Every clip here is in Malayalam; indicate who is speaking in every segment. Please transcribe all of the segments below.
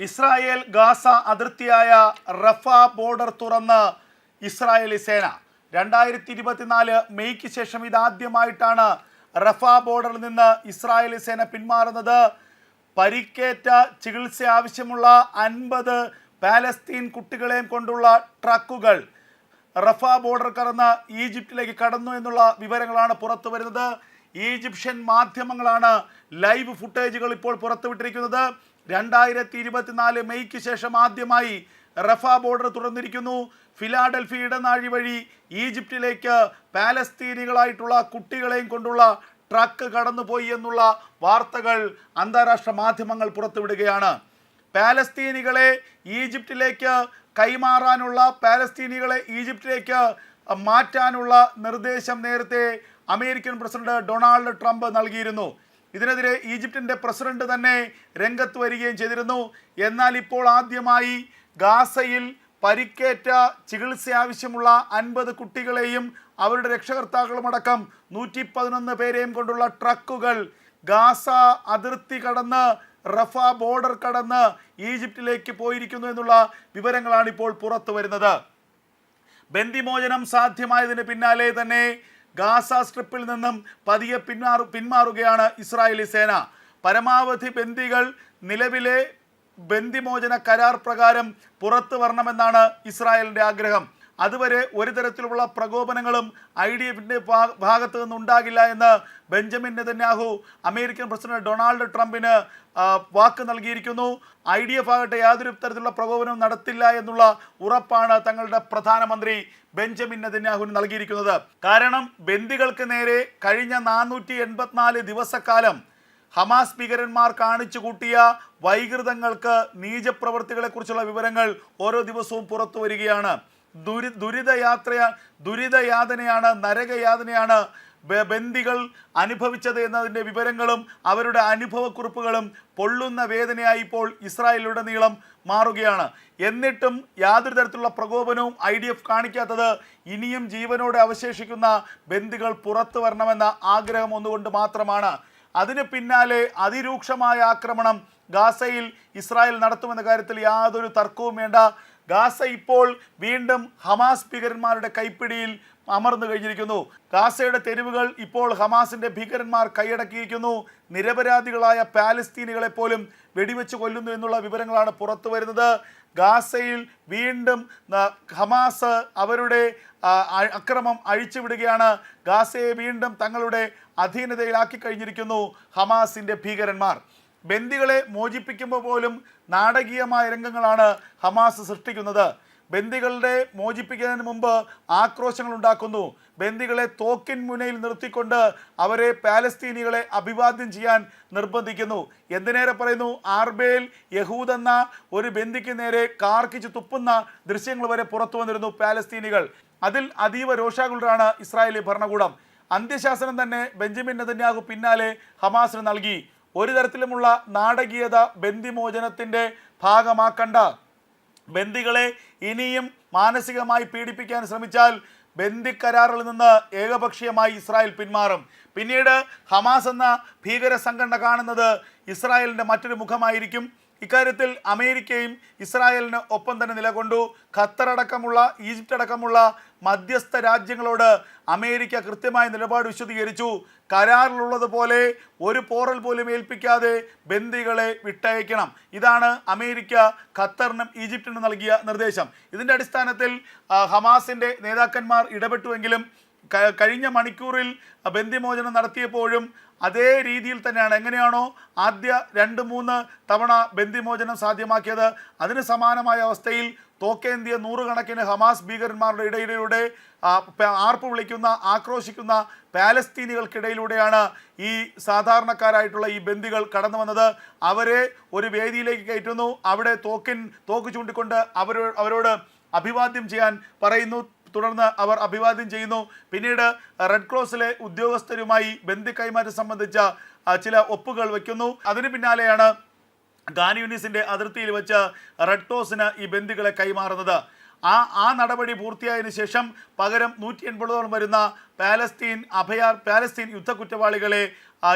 Speaker 1: ഇസ്രായേൽ ഗാസ അതിർത്തിയായ റഫ ബോർഡർ തുറന്ന് ഇസ്രായേലി സേന. രണ്ടായിരത്തി ഇരുപത്തിനാല് മെയ്ക്ക് ശേഷം ഇതാദ്യമായിട്ടാണ് റഫ ബോർഡറിൽ നിന്ന് ഇസ്രായേലി സേന പിന്മാറുന്നത്. പരിക്കേറ്റ ചികിത്സ ആവശ്യമുള്ള അൻപത് പാലസ്തീൻ കുട്ടികളെയും കൊണ്ടുള്ള ട്രക്കുകൾ റഫ ബോർഡർ കടന്ന് ഈജിപ്തിലേക്ക് കടന്നു എന്നുള്ള വിവരങ്ങളാണ് പുറത്തു വരുന്നത്. ഈജിപ്ഷ്യൻ മാധ്യമങ്ങളാണ് ലൈവ് ഫുട്ടേജുകൾ ഇപ്പോൾ പുറത്തുവിട്ടിരിക്കുന്നത്. രണ്ടായിരത്തി ഇരുപത്തിനാല് മെയ്ക്ക് ശേഷം ആദ്യമായി റഫ ബോർഡർ തുറന്നിരിക്കുന്നു. ഫിലാഡൽഫി ഇടനാഴി വഴി ഈജിപ്തിലേക്ക് പാലസ്തീനികളായിട്ടുള്ള കുട്ടികളെയും കൊണ്ടുള്ള ട്രക്ക് കടന്നുപോയി എന്നുള്ള വാർത്തകൾ അന്താരാഷ്ട്ര മാധ്യമങ്ങൾ പുറത്തുവിടുകയാണ്. പാലസ്തീനികളെ ഈജിപ്തിലേക്ക് കൈമാറാനുള്ള പാലസ്തീനികളെ ഈജിപ്തിലേക്ക് മാറ്റാനുള്ള നിർദ്ദേശം നേരത്തെ അമേരിക്കൻ പ്രസിഡന്റ് ഡൊണാൾഡ് ട്രംപ് നൽകിയിരുന്നു. ഇതിനെതിരെ ഈജിപ്തിന്റെ പ്രസിഡന്റ് തന്നെ രംഗത്ത് വരികയും ചെയ്തിരുന്നു. എന്നാൽ ഇപ്പോൾ ആദ്യമായി ഗാസയിൽ പരിക്കേറ്റ ചികിത്സ ആവശ്യമുള്ള അൻപത് കുട്ടികളെയും അവരുടെ രക്ഷകർത്താക്കളുമടക്കം നൂറ്റി പതിനൊന്ന് പേരെയും കൊണ്ടുള്ള ട്രക്കുകൾ ഗാസ അതിർത്തി കടന്ന് റഫ ബോർഡർ കടന്ന് ഈജിപ്തിലേക്ക് പോയിരിക്കുന്നു എന്നുള്ള വിവരങ്ങളാണ് ഇപ്പോൾ പുറത്തു വരുന്നത് ബന്ദിമോചനം സാധ്യമായതിന് പിന്നാലെ തന്നെ ഗാസ സ്ട്രിപ്പിൽ നിന്നും പതിയെ പിന്മാറു പിന്മാറുകയാണ് ഇസ്രായേലി സേന. പരമാവധി ബന്ദികൾ നിലവിലെ ബന്ദിമോചന കരാർ പ്രകാരം പുറത്തു വരണമെന്നാണ് ഇസ്രായേലിന്റെ ആഗ്രഹം. അതുവരെ ഒരു തരത്തിലുള്ള പ്രകോപനങ്ങളും ഐ ഡി എഫിന്റെ ഭാഗത്തു നിന്നുണ്ടാകില്ല എന്ന് Benjamin Netanyahu American president Donald ട്രംപിന് വാക്ക് നൽകിയിരിക്കുന്നു. ഐ ഡി എഫ് ആകട്ടെ യാതൊരു തരത്തിലുള്ള പ്രകോപനവും നടത്തില്ല എന്നുള്ള ഉറപ്പാണ് തങ്ങളുടെ പ്രധാനമന്ത്രി ബെഞ്ചമിൻ നെതന്യാഹുവിന് നൽകിയിരിക്കുന്നത്. കാരണം ബന്ദികൾക്ക് നേരെ കഴിഞ്ഞ നാനൂറ്റി എൺപത്തിനാല് ദിവസക്കാലം ഹമാസ് ഭീകരന്മാർ കാണിച്ചു കൂട്ടിയ വൈകൃതങ്ങൾക്ക് നീചപ്രവർത്തികളെക്കുറിച്ചുള്ള വിവരങ്ങൾ ഓരോ ദിവസവും പുറത്തു വരികയാണ്. ദുരി ദുരിതയാത്രയ ദുരിതയാതനയാണ് നരകയാതനയാണ് ബന്ദികൾ അനുഭവിച്ചത് എന്നതിന്റെ വിവരങ്ങളും അവരുടെ അനുഭവക്കുറിപ്പുകളും പൊള്ളുന്ന വേദനയായി ഇപ്പോൾ ഇസ്രായേലിലുടനീളം മാറുകയാണ്. എന്നിട്ടും യാതൊരു തരത്തിലുള്ള പ്രകോപനവും ഐ ഡി എഫ് കാണിക്കാത്തത് ഇനിയും ജീവനോടെ അവശേഷിക്കുന്ന ബന്ദികൾ പുറത്തു വരണമെന്ന ആഗ്രഹം ഒന്നുകൊണ്ട് മാത്രമാണ്. അതിന് പിന്നാലെ അതിരൂക്ഷമായ ആക്രമണം ഗാസയിൽ ഇസ്രായേൽ നടത്തുമെന്ന കാര്യത്തിൽ യാതൊരു തർക്കവും വേണ്ട. ഗാസ ഇപ്പോൾ വീണ്ടും ഹമാസ് ഭീകരന്മാരുടെ കൈപ്പിടിയിൽ അമർന്നു കഴിഞ്ഞിരിക്കുന്നു. ഗാസയുടെ തെരുവുകൾ ഇപ്പോൾ ഹമാസിന്റെ ഭീകരന്മാർ കൈയടക്കിയിരിക്കുന്നു. നിരപരാധികളായ പാലസ്തീനികളെ പോലും വെടിവെച്ച് കൊല്ലുന്നു എന്നുള്ള വിവരങ്ങളാണ് പുറത്തു വരുന്നത്. ഗാസയിൽ വീണ്ടും ഹമാസ് അവരുടെ അക്രമം അഴിച്ചുവിടുകയാണ്. ഗാസയെ വീണ്ടും തങ്ങളുടെ അധീനതയിലാക്കി കഴിഞ്ഞിരിക്കുന്നു ഹമാസിന്റെ ഭീകരന്മാർ. ബന്ദികളെ മോചിപ്പിക്കുമ്പോൾ പോലും നാടകീയമായ രംഗങ്ങളാണ് ഹമാസ് സൃഷ്ടിക്കുന്നത്. ബന്ദികളുടെ മോചിപ്പിക്കുന്നതിന് മുമ്പ് ആക്രോശങ്ങൾ ഉണ്ടാക്കുന്നു. ബന്ദികളെ തോക്കിൻ മുനയിൽ നിർത്തിക്കൊണ്ട് അവരെ പാലസ്തീനികളെ അഭിവാദ്യം ചെയ്യാൻ നിർബന്ധിക്കുന്നു. എന്തിനേറെ പറയുന്നു? ആർബേൽ യഹൂദ് എന്ന ഒരു ബന്ദിക്ക് നേരെ കാർക്കിച്ച് തുപ്പുന്ന ദൃശ്യങ്ങൾ വരെ പുറത്തു വന്നിരുന്നു പാലസ്തീനികൾ. അതിൽ അതീവ രോഷാകുലരാണ് ഇസ്രായേലി ഭരണകൂടം. അന്ത്യശാസനം തന്നെ ബെഞ്ചമിൻ നെതന്യാഹു പിന്നാലെ ഹമാസിന് നൽകി. ഒരു തരത്തിലുമുള്ള നാടകീയത ബന്ദിമോചനത്തിന്റെ ഭാഗമാക്കണ്ട. ബന്ദികളെ ഇനിയും മാനസികമായി പീഡിപ്പിക്കാൻ ശ്രമിച്ചാൽ ബന്ദിക്കരാറിൽ നിന്ന് ഏകപക്ഷീയമായി ഇസ്രായേൽ പിന്മാറും. പിന്നീട് ഹമാസ് എന്ന ഭീകര സംഘടന കാണുന്നത് ഇസ്രായേലിന്റെ മറ്റൊരു മുഖമായിരിക്കും. ഇക്കാര്യത്തിൽ അമേരിക്കയും ഇസ്രായേലിന് ഒപ്പം തന്നെ നിലകൊണ്ടു. ഖത്തർ അടക്കമുള്ള ഈജിപ്റ്റ് അടക്കമുള്ള മധ്യസ്ഥ രാജ്യങ്ങളോട് അമേരിക്ക കൃത്യമായ നിലപാട് വിശദീകരിച്ചു. കരാറിലുള്ളതുപോലെ ഒരു പോറൽ പോലും ഏൽപ്പിക്കാതെ ബന്ദികളെ വിട്ടയക്കണം. ഇതാണ് അമേരിക്ക ഖത്തറിനും ഈജിപ്തിനും നൽകിയ നിർദ്ദേശം. ഇതിന്റെ അടിസ്ഥാനത്തിൽ ഹമാസിന്റെ നേതാക്കന്മാർ ഇടപെട്ടുവെങ്കിലും കഴിഞ്ഞ മണിക്കൂറിൽ ബന്ധിമോചനം നടത്തിയപ്പോഴും അതേ രീതിയിൽ തന്നെയാണ്. എങ്ങനെയാണോ ആദ്യ രണ്ട് മൂന്ന് തവണ ബന്ധിമോചനം സാധ്യമാക്കിയത്. അതിന് സമാനമായ അവസ്ഥയിൽ തോക്കേന്തിയ നൂറുകണക്കിന് ഹമാസ് ഭീകരന്മാരുടെ ഇടയിലൂടെ ആർപ്പ് വിളിക്കുന്ന ആക്രോശിക്കുന്ന പാലസ്തീനികൾക്കിടയിലൂടെയാണ് ഈ സാധാരണക്കാരായിട്ടുള്ള ഈ ബന്ദികൾ കടന്നു വന്നത്. അവരെ ഒരു വേദിയിലേക്ക് കയറ്റുന്നു. അവിടെ തോക്കിൻ തോക്ക് ചൂണ്ടിക്കൊണ്ട് അവരോ അവരോട് അഭിവാദ്യം ചെയ്യാൻ പറയുന്നു. തുടർന്ന് അവർ അഭിവാദ്യം ചെയ്യുന്നു. പിന്നീട് റെഡ് ക്രോസിലെ ഉദ്യോഗസ്ഥരുമായി ബന്ധു കൈമാറ്റം സംബന്ധിച്ച ചില ഒപ്പുകൾ വയ്ക്കുന്നു. അതിന് പിന്നാലെയാണ് ഗാൻ യൂണിസിന്റെ അതിർത്തിയിൽ വെച്ച് റെഡ് ക്രോസിന് ഈ ബന്ധുക്കളെ കൈമാറുന്നത്. ആ ആ നടപടി പൂർത്തിയായതിനു ശേഷം പകരം നൂറ്റി എൺപതോളം വരുന്ന പാലസ്തീൻ അഭയാർ പാലസ്തീൻ യുദ്ധ കുറ്റവാളികളെ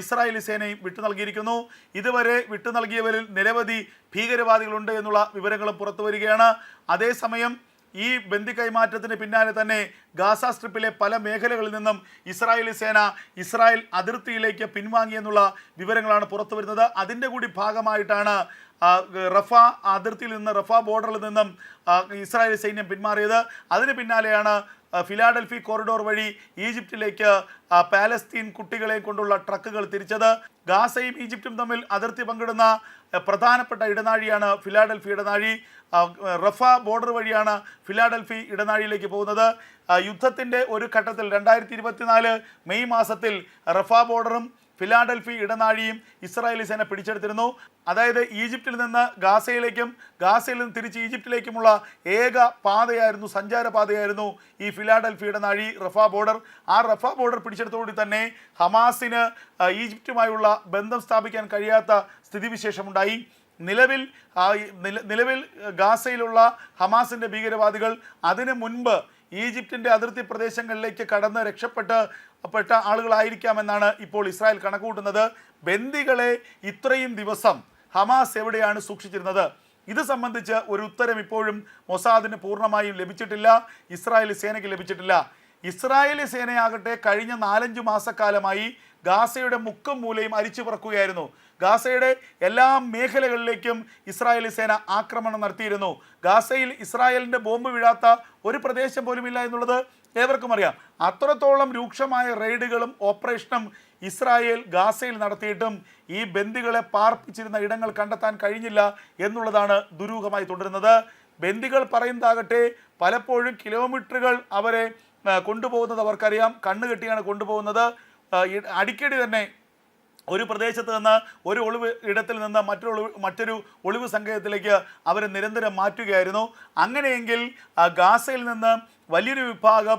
Speaker 1: ഇസ്രായേലി സേനയും വിട്ടു നൽകിയിരിക്കുന്നു. ഇതുവരെ വിട്ടു നൽകിയവരിൽ നിരവധി ഭീകരവാദികളുണ്ട് എന്നുള്ള വിവരങ്ങളും പുറത്തു വരികയാണ്. അതേസമയം ഈ ബന്ദി കൈമാറ്റത്തിന് പിന്നാലെ തന്നെ ഗാസ സ്ട്രിപ്പിലെ പല മേഖലകളിൽ നിന്നും ഇസ്രായേലി സേന ഇസ്രായേൽ അതിർത്തിയിലേക്ക് പിൻവാങ്ങിയെന്നുള്ള വിവരങ്ങളാണ് പുറത്തു വരുന്നത്. അതിന്റെ കൂടി ഭാഗമായിട്ടാണ് റഫ അതിർത്തിയിൽ നിന്ന് റഫ ബോർഡറിൽ നിന്നും ഇസ്രായേലി സൈന്യം പിന്മാറിയത്. അതിന് പിന്നാലെയാണ് ഫിലാഡൽഫി കോറിഡോർ വഴി ഈജിപ്തിലേക്ക് പാലസ്തീൻ കുട്ടികളെ കൊണ്ടുള്ള ട്രക്കുകൾ തിരിച്ചത്. ഗാസയും ഈജിപ്തും തമ്മിൽ അതിർത്തി പങ്കിടുന്ന പ്രധാനപ്പെട്ട ഇടനാഴിയാണ് ഫിലാഡൽഫി ഇടനാഴി. റഫ ബോർഡർ വഴിയാണ് ഫിലാഡൽഫി ഇടനാഴിയിലേക്ക് പോകുന്നത്. യുദ്ധത്തിന്റെ ഒരു ഘട്ടത്തിൽ രണ്ടായിരത്തി മെയ് മാസത്തിൽ റഫ ബോർഡറും ഫിലാഡൽഫി ഇടനാഴിയും ഇസ്രായേലി സേന പിടിച്ചെടുത്തിരുന്നു. അതായത് ഈജിപ്തിൽ നിന്ന് ഗാസയിലേക്കും ഗാസയിൽ നിന്ന് തിരിച്ച് ഈജിപ്തിലേക്കുമുള്ള ഏക പാതയായിരുന്നു സഞ്ചാരപാതയായിരുന്നു ഈ ഫിലാഡൽഫി ഇടനാഴി റഫ ബോർഡർ. ആ റഫ ബോർഡർ പിടിച്ചെടുത്തോടുകൂടി തന്നെ ഹമാസിന് ഈജിപ്തുമായുള്ള ബന്ധം സ്ഥാപിക്കാൻ കഴിയാത്ത സ്ഥിതിവിശേഷമുണ്ടായി. നിലവിൽ നിലവിൽ ഗാസയിലുള്ള ഹമാസിന്റെ ഭീകരവാദികൾ അതിനു മുൻപ് ഈജിപ്തിന്റെ അതിർത്തി പ്രദേശങ്ങളിലേക്ക് കടന്ന് രക്ഷപ്പെട്ട് പെട്ട ആളുകളായിരിക്കാമെന്നാണ് ഇപ്പോൾ ഇസ്രായേൽ കണക്കുകൂട്ടുന്നത്. ബന്ദികളെ ഇത്രയും ദിവസം ഹമാസ് എവിടെയാണ് സൂക്ഷിച്ചിരുന്നത്? ഇത് സംബന്ധിച്ച് ഒരു ഉത്തരം ഇപ്പോഴും മൊസാദിന് പൂർണമായും ലഭിച്ചിട്ടില്ല. ഇസ്രായേലി സേനയ്ക്ക് ലഭിച്ചിട്ടില്ല. ഇസ്രായേലി സേനയാകട്ടെ കഴിഞ്ഞ നാലഞ്ച് മാസക്കാലമായി ഗാസയുടെ മുക്കും മൂലയും അരിച്ചു പറക്കുകയായിരുന്നു. ഗാസയുടെ എല്ലാ മേഖലകളിലേക്കും ഇസ്രായേലി സേന ആക്രമണം നടത്തിയിരുന്നു. ഗാസയിൽ ഇസ്രായേലിന്റെ ബോംബ് വീഴാത്ത ഒരു പ്രദേശം പോലുമില്ല എന്നുള്ളത് ഏവർക്കും അറിയാം. അത്രത്തോളം രൂക്ഷമായ റെയ്ഡുകളും ഓപ്പറേഷനും ഇസ്രായേൽ ഗാസയിൽ നടത്തിയിട്ടും ഈ ബന്ദികളെ പാർപ്പിച്ചിരുന്ന ഇടങ്ങൾ കണ്ടെത്താൻ കഴിഞ്ഞില്ല എന്നുള്ളതാണ് ദുരൂഹമായി തുടരുന്നത്. ബന്ദികൾ പറയുന്നതാകട്ടെ പലപ്പോഴും കിലോമീറ്ററുകൾ അവരെ കൊണ്ടുപോകുന്നത് അവർക്കറിയാം. കണ്ണുകെട്ടിയാണ് കൊണ്ടുപോകുന്നത്. അടിക്കടി തന്നെ ഒരു പ്രദേശത്ത് നിന്ന് ഒരു ഒളിവ് ഇടത്തിൽ നിന്ന് മറ്റൊരു മറ്റൊരു ഒളിവ് സങ്കേതത്തിലേക്ക് അവർ നിരന്തരം മാറ്റുകയായിരുന്നു. അങ്ങനെയെങ്കിൽ ഗാസയിൽ നിന്ന് വലിയൊരു വിഭാഗം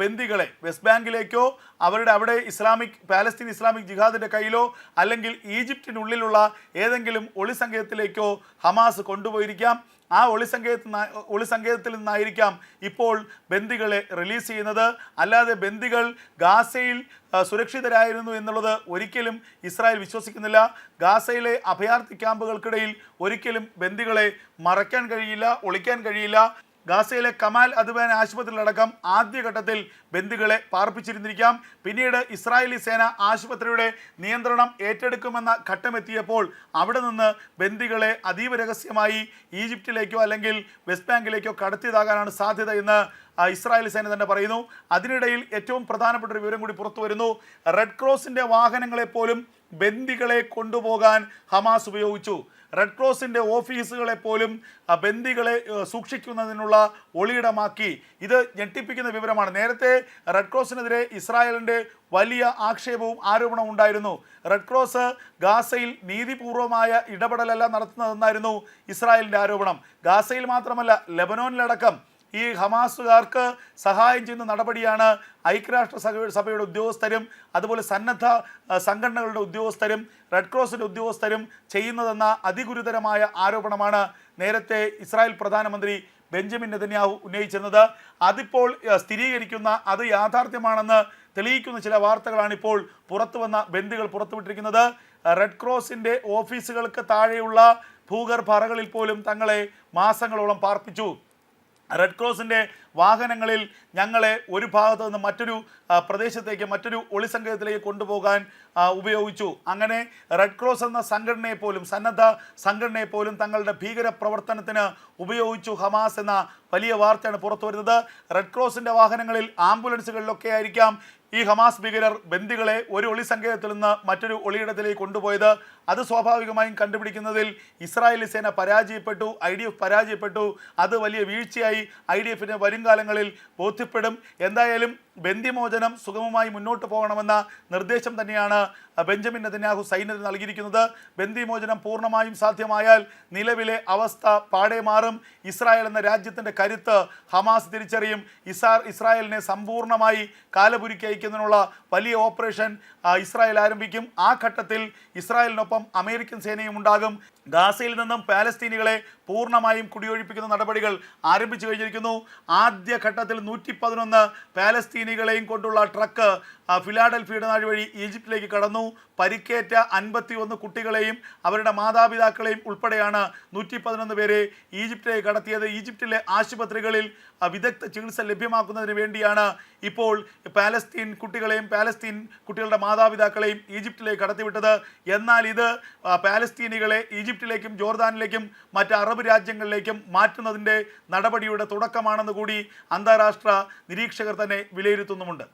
Speaker 1: ബന്ദികളെ വെസ്റ്റ് ബാങ്കിലേക്കോ അവരുടെ അവിടെ ഇസ്ലാമിക് പാലസ്തീൻ ഇസ്ലാമിക് ജിഹാദിന്റെ കയ്യിലോ അല്ലെങ്കിൽ ഈജിപ്തിനുള്ളിലുള്ള ഏതെങ്കിലും ഒളി സങ്കേതത്തിലേക്കോ ഹമാസ് കൊണ്ടുപോയിരിക്കാം. ആ ഒളിസങ്കേതത്തിൽ ഒളി ഒളിസങ്കേതത്തിൽ നിന്നായിരിക്കാം ഇപ്പോൾ ബന്ദികളെ റിലീസ് ചെയ്യുന്നത്. അല്ലാതെ ബന്ദികൾ ഗാസയിൽ സുരക്ഷിതരായിരുന്നു എന്നുള്ളത് ഒരിക്കലും ഇസ്രായേൽ വിശ്വസിക്കുന്നില്ല. ഗാസയിലെ അഭയാർത്ഥി ക്യാമ്പുകൾക്കിടയിൽ ഒരിക്കലും ബന്ദികളെ മറയ്ക്കാൻ കഴിയില്ല ഒളിക്കാൻ കഴിയില്ല. ഗാസയിലെ കമാൽ അദ്വാൻ ആശുപത്രിയിലടക്കം ആദ്യഘട്ടത്തിൽ ബന്ദികളെ പാർപ്പിച്ചിരുന്നിരിക്കാം. പിന്നീട് ഇസ്രായേലി സേന ആശുപത്രിയുടെ നിയന്ത്രണം ഏറ്റെടുക്കുമെന്ന ഘട്ടമെത്തിയപ്പോൾ അവിടെ നിന്ന് ബന്ദികളെ അതീവ രഹസ്യമായി ഈജിപ്തിലേക്കോ അല്ലെങ്കിൽ വെസ്റ്റ് ബാങ്കിലേക്കോ കടത്തിയതാകാനാണ് സാധ്യത എന്ന് ഇസ്രായേൽ സേന തന്നെ പറയുന്നു. അതിനിടയിൽ ഏറ്റവും പ്രധാനപ്പെട്ട ഒരു വിവരം കൂടി പുറത്തു വരുന്നു. റെഡ് ക്രോസിന്റെ വാഹനങ്ങളെപ്പോലും ബന്ദികളെ കൊണ്ടുപോകാൻ ഹമാസ് ഉപയോഗിച്ചു. റെഡ് ക്രോസിന്റെ ഓഫീസുകളെ പോലും ബന്ദികളെ സൂക്ഷിക്കുന്നതിനുള്ള ഒളിയിടമാക്കി. ഇത് ഞെട്ടിപ്പിക്കുന്ന വിവരമാണ്. നേരത്തെ റെഡ് ക്രോസിനെതിരെ ഇസ്രായേലിന്റെ വലിയ ആക്ഷേപവും ആരോപണവും ഉണ്ടായിരുന്നു. റെഡ് ക്രോസ് ഗാസയിൽ നീതിപൂർവമായ ഇടപെടലല്ല നടത്തുന്നതെന്നായിരുന്നു ഇസ്രായേലിന്റെ ആരോപണം. ഗാസയിൽ മാത്രമല്ല ലെബനോനിലടക്കം ഈ ഹമാസുകാർക്ക് സഹായം ചെയ്യുന്ന നടപടിയാണ് ഐക്യരാഷ്ട്ര സഭയുടെ ഉദ്യോഗസ്ഥരും അതുപോലെ സന്നദ്ധ സംഘടനകളുടെ ഉദ്യോഗസ്ഥരും റെഡ് ക്രോസിന്റെ ഉദ്യോഗസ്ഥരും ചെയ്യുന്നതെന്ന അതിഗുരുതരമായ ആരോപണമാണ് നേരത്തെ ഇസ്രായേൽ പ്രധാനമന്ത്രി ബെഞ്ചമിൻ നെതന്യാഹു ഉന്നയിച്ചിരുന്നത്. അതിപ്പോൾ സ്ഥിരീകരിക്കുന്ന അത് യാഥാർത്ഥ്യമാണെന്ന് തെളിയിക്കുന്ന ചില വാർത്തകളാണ് ഇപ്പോൾ പുറത്തു വന്ന ബന്ധുകൾ പുറത്തുവിട്ടിരിക്കുന്നത്. റെഡ് ക്രോസിന്റെ ഓഫീസുകൾക്ക് താഴെയുള്ള ഭൂഗർഭ അറകളിൽ പോലും തങ്ങളെ മാസങ്ങളോളം പാർപ്പിച്ചു. റെഡ് ക്രോസിന്റെ വാഹനങ്ങളിൽ ഞങ്ങളെ ഒരു ഭാഗത്തു നിന്ന് മറ്റൊരു പ്രദേശത്തേക്ക് മറ്റൊരു ഒളിസങ്കേതത്തിലേക്ക് കൊണ്ടുപോകാൻ ഉപയോഗിച്ചു. അങ്ങനെ റെഡ് ക്രോസ് എന്ന സംഘടനയെ പോലും സന്നദ്ധ സംഘടനയെ പോലും തങ്ങളുടെ ഭീകര പ്രവർത്തനത്തിന് ഉപയോഗിച്ചു. ഹമാസ് എന്ന വലിയ വാർത്തയാണ് പുറത്തു വരുന്നത് റെഡ് ക്രോസിന്റെ വാഹനങ്ങളിൽ ആംബുലൻസുകളിലൊക്കെ ആയിരിക്കാം ഈ ഹമാസ് ഭീകരർ ബന്ദികളെ ഒരു ഒളി സങ്കേതത്തിൽ നിന്ന് മറ്റൊരു ഒളിയിടത്തിലേക്ക് കൊണ്ടുപോയത് അത് സ്വാഭാവികമായും കണ്ടുപിടിക്കുന്നതിൽ ഇസ്രായേലി സേന പരാജയപ്പെട്ടു ഐ ഡി എഫ് പരാജയപ്പെട്ടു. അത് വലിയ വീഴ്ചയായി ഐ ഡി എഫിന് വരും കാലങ്ങളിൽ ബോധ്യപ്പെടും. എന്തായാലും ബന്ദിമോചനം സുഗമമായി മുന്നോട്ട് പോകണമെന്ന നിർദ്ദേശം തന്നെയാണ് ബെഞ്ചമിൻ നെതന്യാഹു സൈന്യത്തിന് നൽകിയിരിക്കുന്നത്. ബന്ദിമോചനം പൂർണമായും സാധ്യമായാൽ നിലവിലെ അവസ്ഥ പാടെ മാറും. ഇസ്രായേൽ എന്ന രാജ്യത്തിന്റെ കരുത്ത് ഹമാസ് തിരിച്ചറിയും. ഇസാർ ഇസ്രായേലിനെ സമ്പൂർണമായി കാലപുരുക്കി അയക്കുന്നതിനുള്ള വലിയ ഓപ്പറേഷൻ ഇസ്രായേൽ ആരംഭിക്കും. ആ ഘട്ടത്തിൽ ഇസ്രായേലിനൊപ്പം അമേരിക്കൻ സേനയും ഉണ്ടാകും. ഗാസയിൽ നിന്നും പാലസ്തീനികളെ പൂർണമായും കുടിയൊഴിപ്പിക്കുന്ന നടപടികൾ ആരംഭിച്ചു കഴിഞ്ഞിരിക്കുന്നു. ആദ്യഘട്ടത്തിൽ നൂറ്റി പതിനൊന്ന് പാലസ്തീനികളെയും കൊണ്ടുള്ള ട്രക്ക് ഫിലാഡൽഫിയുടെ നാട് വഴി ഈജിപ്തിലേക്ക് കടന്നു. പരിക്കേറ്റ അൻപത്തി ഒന്ന് കുട്ടികളെയും അവരുടെ മാതാപിതാക്കളെയും ഉൾപ്പെടെയാണ് നൂറ്റി പതിനൊന്ന് പേരെ ഈജിപ്തിലേക്ക് കടത്തിയത്. ഈജിപ്തിലെ ആശുപത്രികളിൽ വിദഗ്ധ ചികിത്സ ലഭ്യമാക്കുന്നതിന് വേണ്ടിയാണ് ഇപ്പോൾ പാലസ്തീൻ കുട്ടികളെയും പാലസ്തീൻ കുട്ടികളുടെ മാതാപിതാക്കളെയും ഈജിപ്തിലേക്ക് കടത്തിവിട്ടത്. എന്നാൽ ഇത് പാലസ്തീനികളെ ഈജിപ്തിലേക്കും ജോർദാനിലേക്കും മറ്റ് അറബ് രാജ്യങ്ങളിലേക്കും മാറ്റുന്നതിന്റെ നടപടിയുടെ തുടക്കമാണെന്ന് കൂടി അന്താരാഷ്ട്ര നിരീക്ഷകർ തന്നെ വിലയിരുത്തുന്നുമുണ്ട്.